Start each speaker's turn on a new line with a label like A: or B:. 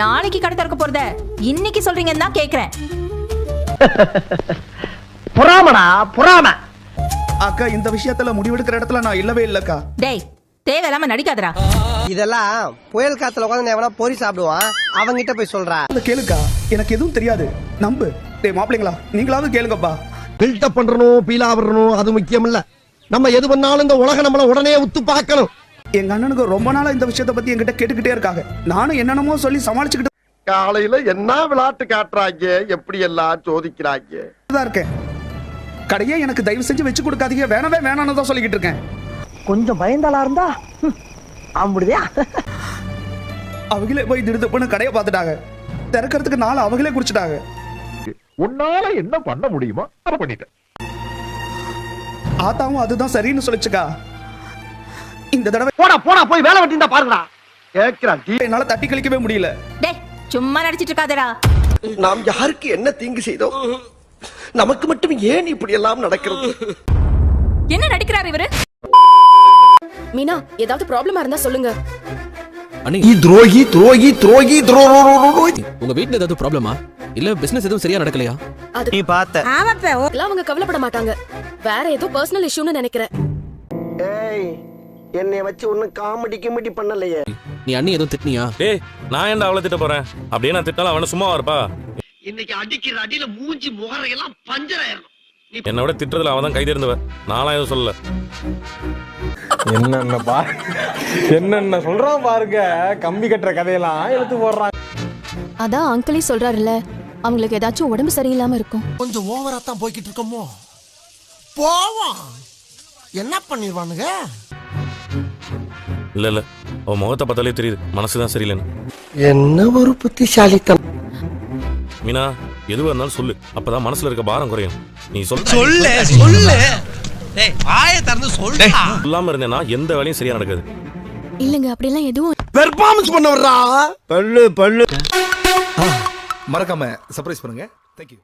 A: நாளைக்கு கடை திறக்க போறத இன்னைக்கு சொல்றீங்கன்னு தான் கேக்குறேன்.
B: பொறாமடா பொறாம.
C: அக்கா இந்த விஷயத்துல முடிவெடுக்கிற இடத்துல நான் இல்லவே இல்லக்கா.
A: டேய் தேவையில்லாம நடிக்காதடா.
B: இதெல்லாம் புயல் காத்துல உட்காந்து எவனா பொறி சாப்பிடுவான். அவங்கிட்ட போய் சொல்றா.
C: அதை கேளுக்கா. எனக்கு எதுவும் தெரியாது. நம்பு. டேய் மாப்பிள்ளைங்களா நீங்களாவது கேளுங்கப்பா.
D: பில்டப் பண்றணும் பீலா விடணும் அது முக்கியம் இல்ல நம்ம எது பண்ணாலும் இந்த உலகம் நம்மள உடனே உத்து பார்க்கணும்.
C: எங்க அண்ணனுக்கு ரொம்ப நாளா இந்த விஷயத்தை பத்தி என்கிட்ட கேட்டுக்கிட்டே இருக்காங்க. நானும் என்னென்னமோ சொல்லி சமாளிச்சுக்கிட்டு
D: காலையில என்ன விளையாட்டு காட்டுறாங்க? எப்படி எல்லாம் சோதிக்கிறாங்க?
C: தான் இருக்கேன். கடையே எனக்கு தயவு செஞ்சு வச்சு கொடுக்காதீங்க. வேணவே வேணாம்னு தான் சொல்லிக்கிட்டு இருக்கேன்.
B: கொஞ்சம் பயந்தாளா இருந்தா? அப்படியா
C: அவங்களே போய் திடுதப்புன்னு கடையை பார்த்துட்டாங்க. திறக்கிறதுக்கு நாள் அவங்களே குடிச்சிட்டாங்க.
E: உன்னால என்ன பண்ண முடியுமோ அதை பண்ணிட்டேன்.
C: ஆத்தாவும் அதுதான் சரின்னு சொல்லிச்சுக்கா. இந்த தடவை
B: போடா போடா போய் வேலை வெட்டி இருந்தா பாருங்கடா.
D: கேக்குறான்.
C: என்னால தட்டி கழிக்கவே முடியல.
A: டேய் சும்மா நடிச்சிட்டு இருக்காதடா.
D: நாம் யாருக்கு என்ன தீங்கு செய்தோம்? நமக்கு மட்டும் ஏன் இப்படி எல்லாம் நடக்கிறது?
A: என்ன நடிக்கிறாரு இவரு?
F: மீனா ஏதாவது ப்ராப்ளமா இருந்தா சொல்லுங்க.
D: துரோகி துரோகி துரோகி துரோகி
G: உங்க வீட்ல ஏதாவது ப்ராப்ளமா இல்ல பிசினஸ் எதுவும் சரியா நடக்கலையா?
B: நீ பார்த்த.
F: எல்லாம் அவங்க கவலைப்பட மாட்டாங்க. வேற ஏதோ பர்சனல் இஷ்யூன்னு நினைக்கிறேன்.
D: ஏய் என்னைய வச்சு ஒண்ணும் காமெடி கிமெடி பண்ணலையே.
G: நீ அண்ணி எதுவும் திட்டினியா?
H: டேய் நான் ஏன்டா அவளை திட்ட போறேன்? அப்படியே நான் திட்டாலும் அவன சும்மா இருப்பா?
B: இன்னைக்கு அடிக்கிற அடியில மூஞ்சி முகரையெல்லாம் பஞ்சர் ஆயிரும்
H: என்னை விட திட்டுறதுல அவன் தான் கை தேர்ந்தவ நான்லாம் எதுவும் சொல்லல.
I: என்னென்ன பா என்னென்ன சொல்றான் பாருங்க. கம்பி கட்டுற கதையெல்லாம் எடுத்து போடுறான்.
F: அதான் அங்கிளே சொல்றாருல்ல அவங்களுக்கு ஏதாச்சும் உடம்பு சரியில்லாம இருக்கும்.
D: கொஞ்சம் ஓவரா தான் போய்கிட்டு இருக்கோமோ? போவோம். என்ன பண்ணிடுவானுங்க?
H: இல்ல இல்ல. அவன் முகத்தை பார்த்தாலே தெரியுது. மனசுதான் சரியில்லைன்னு.
D: என்ன ஒரு புத்திசாலித்தனம்.
H: மீனா எதுவா இருந்தாலும் சொல்லு. அப்பதான் மனசுல இருக்க பாரம் குறையும். நீ சொல்.
J: சொல்லு சொல்லு. டேய் வாயை திறந்து சொல்லு.
H: சொல்லாம இருந்தேன்னா எந்த வேலையும் சரியா நடக்காது.
F: இல்லங்க அப்படிலாம் எதுவும்
D: பெர்ஃபார்மன்ஸ் பண்ண வர்றா
I: பல்லு. பல்லு மறக்காம சர்ப்ரைஸ் பண்ணுங்க. தேங்க்யூ